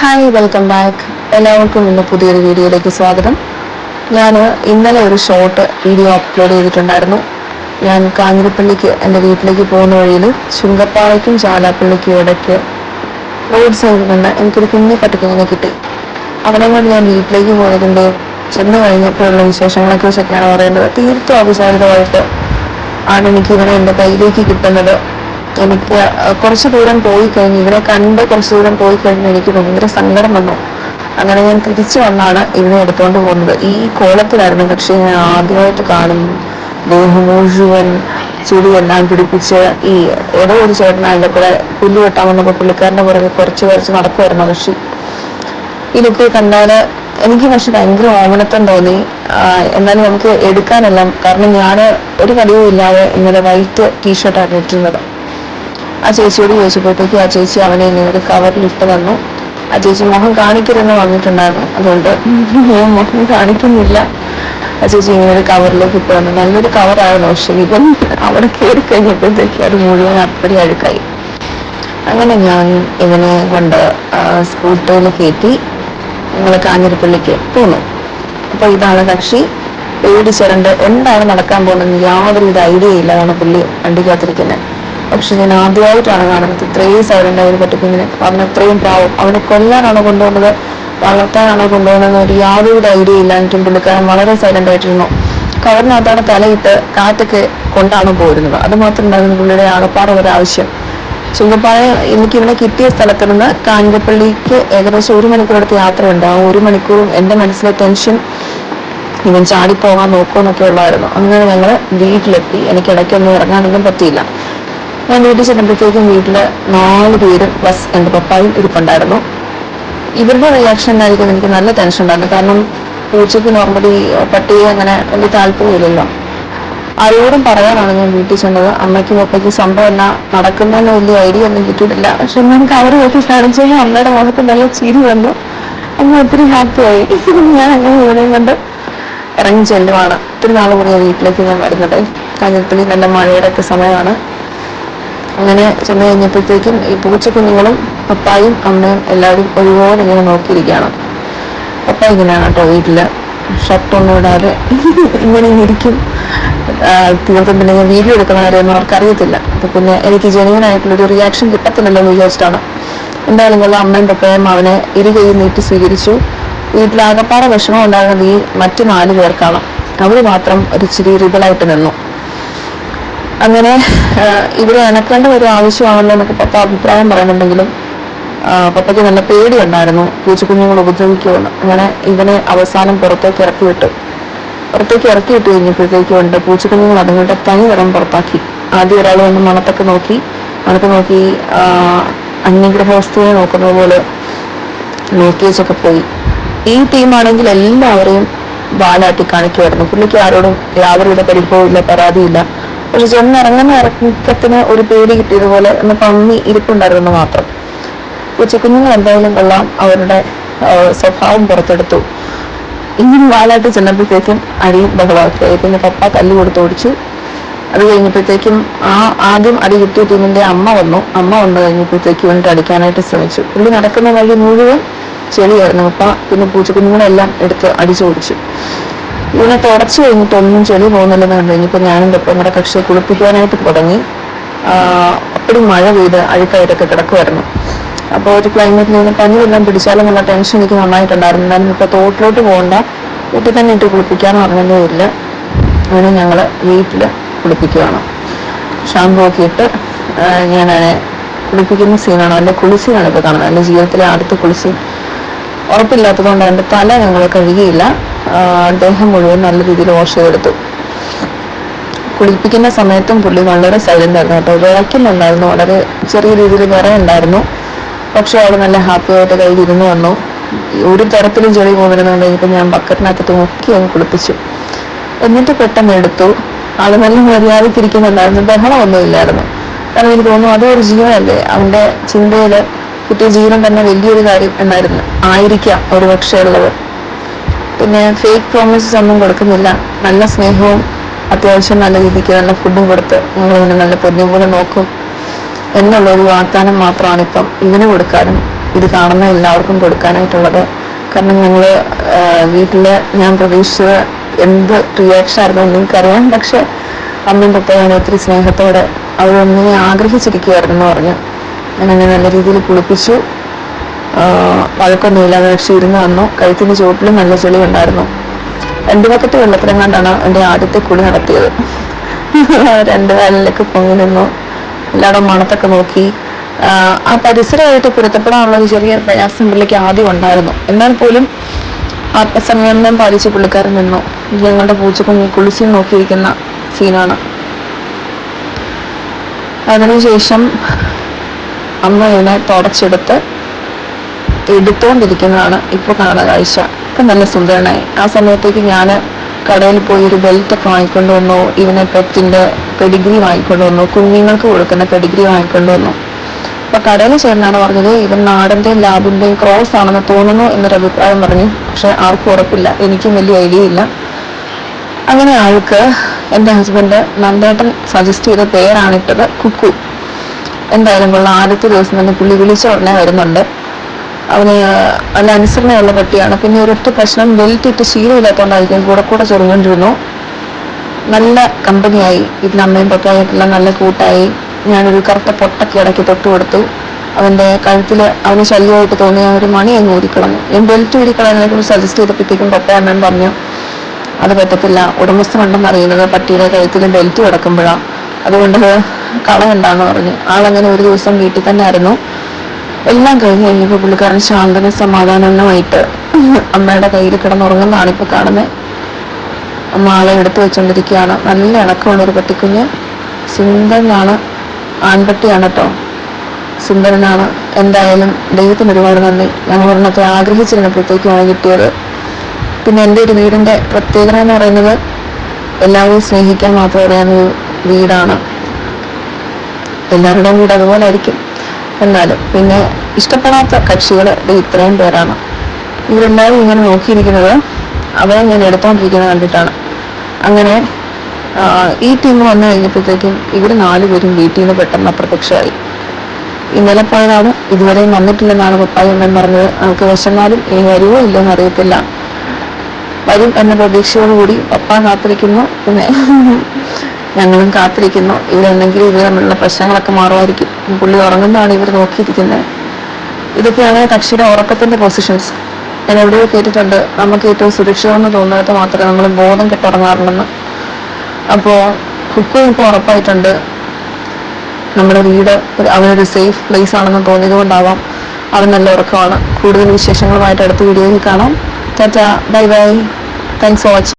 Hi welcome back എല്ലാവർക്കും ഇന്ന് പുതിയൊരു വീഡിയോയിലേക്ക് സ്വാഗതം. ഞാൻ ഇന്നലെ ഒരു ഷോർട്ട് വീഡിയോ അപ്ലോഡ് ചെയ്തിട്ടുണ്ടായിരുന്നു. ഞാൻ കാഞ്ഞിരപ്പള്ളിക്ക് എന്റെ വീട്ടിലേക്ക് പോകുന്ന വഴിയിൽ ചുങ്കപ്പാറയ്ക്കും ചാലാപ്പള്ളിക്കും ഇടയ്ക്ക് റോഡ് സൈഡിൽ നിന്ന് എനിക്കൊരു കുഞ്ഞു പട്ടിക്കുഞ്ഞിനെ കിട്ടി. അവിടെ കൊണ്ട് ഞാൻ വീട്ടിലേക്ക് പോയതിന്റെ ചെന്ന് കഴിഞ്ഞപ്പോഴുള്ള വിശേഷങ്ങളെ കുറിച്ചൊക്കെയാണ് പറയുന്നത് തീർത്തും അവിചാരിതമായിട്ട് ആണ് എനിക്ക് ഇവനെ എന്റെ കയ്യിലേക്ക് കിട്ടുന്നത്. എനിക്ക് കുറച്ച് ദൂരം പോയി കഴിഞ്ഞ്. ഇവരെ കണ്ട് കുറച്ച് ദൂരം പോയി കഴിഞ്ഞ് എനിക്ക് ഭയങ്കര സങ്കടം വന്നു. അങ്ങനെ ഞാൻ തിരിച്ചു വന്നാണ് ഇവനെ എടുത്തുകൊണ്ട് പോകുന്നത്. ഈ കോലത്തിലായിരുന്നു പക്ഷേ ഞാൻ ആദ്യമായിട്ട് കാണുന്നു ദേഹം മുഴുവൻ ചുടിയെല്ലാം പിടിപ്പിച്ച് ഈ ഏതോ ഒരു അതിന്റെ കൂടെ പുല്ല് വെട്ടാൻ വന്നപ്പോൾ പുള്ളിക്കാരന്റെ പുറകെ കുറച്ച് കുറച്ച് നടക്കുമായിരുന്നു പക്ഷി ഇതൊക്കെ കണ്ടാൽ എനിക്ക് പക്ഷെ ഭയങ്കര ഓമനത്വം തോന്നി. എന്നാലും നമുക്ക് എടുക്കാനെല്ലാം കാരണം ഞാൻ ഒരു കടിവും ഇല്ലാതെ ഇന്നലെ വൈറ്റ് ടീഷർട്ടാണ് ഇട്ടിരുന്നത്. ആ ചേച്ചിയോട് ചോദിച്ചപ്പോഴത്തേക്ക് ആ ചേച്ചി അവനെ ഒരു കവറിൽ ഇട്ട് തന്നു. ആ ചേച്ചി മുഖം കാണിക്കരുതെന്ന് പറഞ്ഞിട്ടുണ്ടായിരുന്നു. അതുകൊണ്ട് ഞാൻ മുഖം കാണിക്കുന്നില്ല. ആ ചേച്ചി ഇങ്ങനെ ഒരു കവറിലേക്ക് ഇട്ട് തന്നു. നല്ലൊരു കവറായിരുന്നു പക്ഷെ ഇവൻ അവിടെ കയറി കഴിഞ്ഞപ്പോഴത്തേക്ക് അത് മുഴുവൻ അപ്പടി അഴുക്കായി. അങ്ങനെ ഞാൻ ഇവനെ കൊണ്ട് സ്കൂട്ടറിൽ കയറ്റി ഞങ്ങൾ കാഞ്ഞിരപ്പള്ളിക്ക് പോന്നു. അപ്പൊ ഇതാണ് കക്ഷി. പേടിച്ചിരണ്ട് എന്താണ് നടക്കാൻ പോകുന്നത് യാതൊരു ഐഡിയ ഇല്ല അതാണ് പുള്ളി വണ്ടിക്കകത്തിരിക്കുന്നത് പക്ഷെ ഞാൻ ആദ്യമായിട്ടാണ് കാണുന്നത്. ഇത്രയും സൈലന്റ് ആയി പട്ടിക്കുഞ്ഞിനെ. അവൻ അത്രയും പാവം അവനെ കൊല്ലാനാണോ കൊണ്ടുപോകുന്നത്? വളർത്താനാണോ കൊണ്ടുപോകുന്നത് ഒരു യാതൊരു ഐഡിയ ഇല്ല എനിക്കും പുള്ളിക്കാരൻ വളരെ സൈലന്റ് ആയിട്ടിരുന്നു. കവറിനകത്താണ് തലയിട്ട് കാറ്റൊക്കെ കൊണ്ടാണ് പോയിരുന്നത് അത് മാത്രമുണ്ടായിരുന്നു പുള്ളിയുടെ ആകപ്പാറ ഒരു ആവശ്യം. ചുങ്കപ്പാറ എനിക്ക് ഇവിടെ കിട്ടിയ സ്ഥലത്ത് നിന്ന് കാഞ്ഞിരപ്പള്ളിക്ക് ഏകദേശം ഒരു മണിക്കൂറടുത്ത് യാത്രയുണ്ട്. ആ ഒരു മണിക്കൂറും എന്റെ മനസ്സിലെ ടെൻഷൻ ഇവൻ ചാടിപ്പോകാൻ നോക്കുമെന്നൊക്കെ ഉള്ളായിരുന്നു. അങ്ങനെ ഞങ്ങൾ വീട്ടിലെത്തി. എനിക്ക് ഇടയ്ക്കൊന്നും ഇറങ്ങാനൊന്നും പറ്റിയില്ല. ഞാൻ വീട്ടിൽ ചെന്നപ്പോഴത്തേക്കും വീട്ടിൽ നാല് പേരും പ്ലസ് എന്റെ പപ്പായും ഇരിപ്പുണ്ടായിരുന്നു. ഇവരുടെ റിയാക്ഷൻ ഉണ്ടായിരിക്കും എനിക്ക് നല്ല ടെൻഷൻ ഉണ്ടായിരുന്നു. കാരണം പൂച്ചയ്ക്ക് നോർമലി പട്ടിയെ അങ്ങനെ വലിയ താല്പര്യമില്ലല്ലോ ആരോടും പറയാനാണ് ഞാൻ വീട്ടിൽ ചെന്നത്. അമ്മയ്ക്കും അപ്പയ്ക്കും സംഭവം എന്നാ നടക്കുന്നതിന് വലിയ ഐഡിയ ഒന്നും കിട്ടിയിട്ടില്ല. പക്ഷെ നമുക്ക് അവർ നോക്കി കാണിച്ചു കഴിഞ്ഞാൽ അമ്മയുടെ മുഖത്ത് നല്ല ചിരി വന്നു. അമ്മ ഒത്തിരി ഹാപ്പിയായി ഞാൻ അങ്ങനെ ഇവിടെയും കൊണ്ട് ഇറങ്ങി ചെല്ലുവാണ്. ഒത്തിരി നാൾ കൂടി വീട്ടിലേക്ക് ഞാൻ വരുന്നത്. കാഞ്ഞിരപ്പള്ളി നല്ല മഴയുടെ ഒക്കെ സമയമാണ്. അങ്ങനെ ചെന്ന് കഴിഞ്ഞപ്പോഴത്തേക്കും ഈ പൂച്ചക്കുഞ്ഞുങ്ങളും പപ്പായും അമ്മയും എല്ലാവരും ഒരുപോലെ ഇങ്ങനെ നോക്കിയിരിക്കുകയാണ്. പപ്പ ഇങ്ങനെയാണ് കേട്ടോ വീട്ടിൽ. ഷർട്ടൊന്നും ഇടാതെ ഇങ്ങനെ ഇരിക്കും. തീർത്ഥം പിന്നെ ഞാൻ വീഡിയോ എടുക്കുന്ന കാര്യമൊന്നും അവർക്കറിയത്തില്ല. അപ്പൊ പിന്നെ എനിക്ക് ജെനുവൻ ആയിട്ടുള്ള ഒരു റിയാക്ഷൻ കിട്ടത്തില്ലല്ലോ എന്ന് വിചാരിച്ചിട്ടാണ്. എന്തായാലും കൊള്ളാം അമ്മയും പപ്പയും അവനെ ഇരു കൈ നീട്ടി സ്വീകരിച്ചു. വീട്ടിലാകപ്പാടെ വിഷമം ഉണ്ടാകുന്നത് ഈ മറ്റു നാല് പേർക്കാണ്. അവർ മാത്രം ഒരു ഇച്ചിരി റിബിളായിട്ട് നിന്നു. അങ്ങനെ ഇവരെ ഇണക്കേണ്ട ഒരു ആവശ്യമാണല്ലോ എന്നൊക്കെ പപ്പ അഭിപ്രായം പറയുന്നുണ്ടെങ്കിലും പപ്പയ്ക്ക് നല്ല പേടിയുണ്ടായിരുന്നു. പൂച്ചക്കുഞ്ഞുങ്ങൾ ഉപദ്രവിക്കുമെന്ന്. അങ്ങനെ ഇവനെ അവസാനം പുറത്തേക്ക് ഇറക്കി വിട്ടു പുറത്തേക്ക് ഇറക്കി വിട്ട് കഴിഞ്ഞപ്പോഴത്തേക്കും ഉണ്ട് പൂച്ചക്കുഞ്ഞുങ്ങൾ അതുങ്ങളുടെ തനി നിറം പുറത്താക്കി. ആദ്യം ഒരാൾ വന്ന് മണത്തൊക്കെ നോക്കി മണത്ത് നോക്കി അന്യഗ്രഹ വസ്തുവിനെ നോക്കുന്നത് പോലെ നോക്കി വെച്ചൊക്കെ പോയി. ഈ ടീമാണെങ്കിൽ എല്ലാവരെയും ബാലാട്ടി കാണിക്കുമായിരുന്നു. പുള്ളിക്ക് ആരോടും യാതൊരുവിധ പരിഭവമില്ല പരാതിയില്ല. പക്ഷെ ചെന്നിറങ്ങുന്ന ഇറക്കത്തിന് ഒരു പേടി കിട്ടിയതുപോലെ ഒന്ന് പന്നി ഇരിപ്പുണ്ടായിരുന്നു മാത്രം. ഉച്ചക്കുഞ്ഞുങ്ങൾ എന്തായാലും കൊള്ളാം. അവരുടെ സ്വഭാവം പുറത്തെടുത്തു. ഇങ്ങനെ വാലായിട്ട് ചെന്നപ്പോഴത്തേക്കും അടിയും ബഹളമൊക്കെയായി പിന്നെ പപ്പ തല്ലു കൊടുത്ത് ഓടിച്ചു. അത് കഴിഞ്ഞപ്പോഴത്തേക്കും ആ ആദ്യം അടി കിട്ടിയ ടീമിന്റെ അമ്മ വന്നു. അമ്മ വന്നു കഴിഞ്ഞപ്പോഴത്തേക്കും വേണ്ടിട്ട് അടിക്കാനായിട്ട് ശ്രമിച്ചു. പുള്ളി നടക്കുന്ന വഴി മുഴുവൻ ചെളിയായിരുന്നു അപ്പ പിന്നെ പൂച്ചക്കുഞ്ഞുങ്ങളെല്ലാം എടുത്ത് അടിച്ചോടിച്ചു ഇതിനെ തുടച്ചു കഴിഞ്ഞിട്ടൊന്നും ചെളി പോകുന്നില്ലെന്ന് കണ്ടു. കഴിഞ്ഞപ്പോൾ ഞാനും പപ്പയും കൂടെ കക്ഷിയെ കുളിപ്പിക്കാനായിട്ട് തുടങ്ങി. അപ്പോഴും മഴ പെയ്ത് അഴുക്കായിട്ടൊക്കെ കിടക്കുമായിരുന്നു അപ്പോൾ ഒരു ക്ലൈമറ്റിൽ നിന്ന് പനി വല്ലതും പിടിച്ചാലും എന്നുള്ള ടെൻഷൻ എനിക്ക് നന്നായിട്ടുണ്ടായിരുന്നു. എന്നാലും ഇപ്പോൾ തോട്ടിലോട്ട് പോകണ്ട. വീട്ടിൽ തന്നെ ഇട്ട് കുളിപ്പിക്കാന്ന് പറഞ്ഞതേ ഇല്ല. അങ്ങനെ ഞങ്ങൾ വീട്ടിൽ കുളിപ്പിക്കുകയാണ് ഷാമ്പു ഒക്കെ ഇട്ട് ഞാൻ കുളിപ്പിക്കുന്ന സീനാണ് എന്റെ കുളിസീനാണ് ഇപ്പോൾ കാണുന്നത്? എന്റെ ജീവിതത്തിലെ ആദ്യത്തെ കുളിസീൻ? ഉറപ്പില്ലാത്തതുകൊണ്ട് എന്റെ തല ഞങ്ങൾ കഴുകിയില്ല. അദ്ദേഹം മുഴുവൻ നല്ല രീതിയിൽ വാഷ് ചെയ്തെടുത്തു. കുളിപ്പിക്കുന്ന സമയത്തും പുള്ളി വളരെ സൈലന്റ് ആയിരുന്നു കേട്ടോ. വിളക്കുന്നുണ്ടായിരുന്നു വളരെ ചെറിയ രീതിയിൽ വിറയുണ്ടായിരുന്നു. പക്ഷെ അവിടെ നല്ല ഹാപ്പി ആയിട്ട് കയ്യിൽ ഇരുന്ന് വന്നു. ഒരു തരത്തിലും ചെളി പോകുന്നുണ്ട് കഴിഞ്ഞപ്പോൾ ഞാൻ ബക്കറ്റിനകത്തിട്ട് നോക്കി അങ്ങ് കുളിപ്പിച്ചു. എന്നിട്ട് പെട്ടെന്ന് എടുത്തു. ആൾ നല്ല മര്യാദയ്ക്ക് ഇരിക്കുന്നുണ്ടായിരുന്നു. ബഹളമൊന്നും ഇല്ലായിരുന്നു. കാരണം എനിക്ക് തോന്നുന്നു അതും ഒരു ജീവനല്ലേ. അവന്റെ ചിന്തയിൽ കിട്ടിയ ജീവൻ തന്നെ വലിയൊരു കാര്യം എന്നായിരുന്നു. ആയിരിക്കാം ഒരു പക്ഷേ ഉള്ളത് പിന്നെ ഫേക്ക് പ്രോമിസസ് ഒന്നും കൊടുക്കുന്നില്ല. നല്ല സ്നേഹവും അത്യാവശ്യം നല്ല രീതിക്ക് നല്ല ഫുഡും കൊടുത്ത് നിങ്ങൾ ഇങ്ങനെ നല്ല പൊന്നും പോലെ നോക്കും. എന്നുള്ള ഒരു വാഗ്ദാനം മാത്രമാണ് ഇപ്പം ഇവന് കൊടുക്കാനും ഇത് കാണുന്ന എല്ലാവർക്കും കൊടുക്കാനായിട്ടുള്ളത്. കാരണം ഞങ്ങൾ വീട്ടിൽ ഞാൻ പ്രതീക്ഷിച്ചത് എന്ത് റിയാക്ഷൻ ആയിരുന്നു നിങ്ങൾക്കറിയാം. പക്ഷെ അമ്മയും പപ്പയാണ് ഒത്തിരി സ്നേഹത്തോടെ അവരൊന്നിനെ ആഗ്രഹിച്ചിരിക്കുകയായിരുന്നു പറഞ്ഞു. അങ്ങനെ നല്ല രീതിയിൽ കുളിപ്പിച്ചു. വഴക്കൊന്നുമില്ലാതെ പക്ഷെ ഇരുന്ന് വന്നു. കഴുത്തിന് ചുവട്ടിലും നല്ല ചെളി ഉണ്ടായിരുന്നു. രണ്ടു ബക്കറ്റ് വെള്ളത്തിലെങ്ങാണ്ടാണ് എന്റെ ആദ്യത്തെ കുളി നടത്തിയത്. രണ്ട് കാലിലൊക്കെ പൊങ്ങി നിന്നു. എല്ലായിടും മണത്തൊക്കെ നോക്കി. ആ പരിസരമായിട്ട് പൊരുത്തപ്പെടാനുള്ള ഒരു ചെറിയ പ്രയാസം പുള്ളിക്ക് ആദ്യം ഉണ്ടായിരുന്നു. എന്നാൽ പോലും ആത്മസംയമനം പാലിച്ച് പുള്ളിക്കാരൻ നിന്നു. ഞങ്ങളുടെ പൂച്ചക്കുഞ്ഞി കുളിച്ച് നോക്കിയിരിക്കുന്ന സീനാണ്. അതിനുശേഷം അമ്മ ഇതിനെ തുടച്ചെടുത്ത് എടുത്തോണ്ടിരിക്കുന്നതാണ് ഇപ്പൊ കാണുന്ന കാഴ്ച. ഇപ്പൊ നല്ല സുന്ദരനായി. ആ സമയത്തേക്ക് ഞാൻ കടയിൽ പോയി ഒരു ബെൽറ്റ് ഒക്കെ വാങ്ങിക്കൊണ്ട് വന്നു. ഇവനെ പെറ്റിന്റെ പെഡിഗ്രി വാങ്ങിക്കൊണ്ട് വന്നു. കുഞ്ഞുങ്ങൾക്ക് കൊടുക്കുന്ന പെഡിഗ്രി വാങ്ങിക്കൊണ്ട് വന്നു. അപ്പൊ കടയിൽ ചേർന്നാണ് പറഞ്ഞത് ഇവൻ നാടന്റെയും ലാബിന്റെയും ക്രോസ് ആണെന്ന് തോന്നുന്നു എന്നൊരു അഭിപ്രായം പറഞ്ഞു. പക്ഷെ ആർക്കും ഉറപ്പില്ല. എനിക്കും വലിയ ഐഡിയ ഇല്ല. അങ്ങനെ ആൾക്ക് എന്റെ ഹസ്ബൻഡ് നന്ദേട്ടൻ സജസ്റ്റ് ചെയ്ത പേരാണിട്ടത് കുക്കു. എന്തായാലും കൊള്ളാം ആദ്യത്തെ ദിവസം തന്നെ പുള്ളി വിളിച്ച ഉടനെ വരുന്നുണ്ട്. അവന് നല്ല അനുസരണയുള്ള പട്ടിയാണ് പിന്നെ ഒരൊറ്റ പ്രശ്നം ബെൽറ്റ് ഇട്ട് ശീലമില്ലാത്തതുകൊണ്ടായിരിക്കും കൂടെ കൂടെ ചൊറിഞ്ഞുകൊണ്ടിരുന്നു നല്ല കമ്പനിയായി. ഇതിന് അമ്മയും പപ്പയായിട്ടുള്ള നല്ല കൂട്ടായി. ഞാനൊരു കറുത്ത പൊട്ടൊക്കെ ഇടയ്ക്ക് തൊട്ട് കൊടുത്തു. അവന്റെ കഴുത്തിൽ അവന് ശല്യമായിട്ട് തോന്നിയ ഒരു മണി അങ്ങ് ഊരിക്കളഞ്ഞു. ഞാൻ ബെൽറ്റ് ഊരിക്കളയാനെ കുറിച്ച് സജസ്റ്റ് ചെയ്തപ്പോഴത്തേക്കും പപ്പ അമ്മയും പറഞ്ഞു അത് പറ്റത്തില്ല. ഉടമസ്ഥ മണ്ടെന്ന് അറിയുന്നത് പട്ടിയുടെ കഴുത്തിൽ ബെൽറ്റ് കിടക്കുമ്പോഴാണ് അതുകൊണ്ട് കളയണ്ടാന്ന് പറഞ്ഞു. ആളങ്ങനെ ഒരു ദിവസം വീട്ടിൽ തന്നെ ആയിരുന്നു. എല്ലാം കഴിഞ്ഞ് കഴിഞ്ഞപ്പോൾ പുള്ളിക്കാരൻ ശാന്തനും സമാധാനവുമായിട്ട് അമ്മയുടെ കയ്യിൽ കിടന്നുറങ്ങുന്നതാണ് ഇപ്പൊ കാണുന്നത് അമ്മ ആളെ എടുത്തു വെച്ചുകൊണ്ടിരിക്കുകയാണ് നല്ല ഇണക്കമുള്ള ഒരു പട്ടിക്കുഞ്ഞ്. സുന്ദരനാണ് ആൺപട്ടിയാണ് കേട്ടോ സുന്ദരനാണ്. എന്തായാലും ദൈവത്തിന് ഒരുപാട് നന്ദി. ഞങ്ങൾ ഒരെണ്ണത്തെ ആഗ്രഹിച്ചിരുന്നപ്പോഴത്തേക്കുമാണ് കിട്ടിയത്. പിന്നെ എന്റെ ഒരു വീടിന്റെ പ്രത്യേകത എന്ന് പറയുന്നത് എല്ലാവരെയും സ്നേഹിക്കാൻ മാത്രം അറിയാവുന്ന വീടാണ്. എല്ലാവരുടെയും വീട് അതുപോലെ ആയിരിക്കും. എന്നാലും പിന്നെ ഇഷ്ടപ്പെടാത്ത കക്ഷികൾ ഇത്രയും പേരാണ്. ഇവരെല്ലാവരും ഇങ്ങനെ നോക്കിയിരിക്കുന്നത് അവരെ ഞാൻ എടുത്തോണ്ടിരിക്കുന്നത് കണ്ടിട്ടാണ്. അങ്ങനെ ഈ ടീം വന്നു കഴിഞ്ഞപ്പോഴത്തേക്കും ഇവർ നാലുപേരും വീട്ടിൽ നിന്ന് പെട്ടെന്ന് അപ്രത്യക്ഷമായി ഇന്നലെ പോയതാണ് ഇതുവരെയും വന്നിട്ടില്ലെന്നാണ് പപ്പായി ഉമ്മൻ പറഞ്ഞത്. നമുക്ക് വിശന്നാലും ഇനി വരുമോ ഇല്ലെന്ന് അറിയത്തില്ല. വരും എന്ന പ്രതീക്ഷയോടുകൂടി പപ്പ കാത്തിരിക്കുന്നു. പിന്നെ ഞങ്ങളും കാത്തിരിക്കുന്നു. ഇവരെന്തെങ്കിലും ഇവിടെ തമ്മിലുള്ള പ്രശ്നങ്ങളൊക്കെ മാറുമായിരിക്കും. പുള്ളി ഉറങ്ങുന്നതാണ് ഇവർ നോക്കിയിരിക്കുന്നത്. ഇതൊക്കെയാണ് കക്ഷിയുടെ ഉറക്കത്തിന്റെ പൊസിഷൻസ് ഞാൻ എവിടെയോ കേട്ടിട്ടുണ്ട്. നമുക്ക് ഏറ്റവും സുരക്ഷിതമെന്ന് തോന്നുന്നത് മാത്രമേ നമ്മൾ ബോധം കെട്ടിറങ്ങാറുണ്ടെന്ന് അപ്പോൾ കുക്കും ഇപ്പോൾ ഉറപ്പായിട്ടുണ്ട്. നമ്മുടെ വീട് അവനൊരു സേഫ് പ്ലേസ് ആണെന്ന് തോന്നിയത് കൊണ്ടാവാം അവൻ നല്ല ഉറക്കമാണ്. കൂടുതൽ വിശേഷങ്ങളുമായിട്ട് അടുത്ത വീഡിയോയിൽ കാണാം. Tata bye bye. Thanks for watching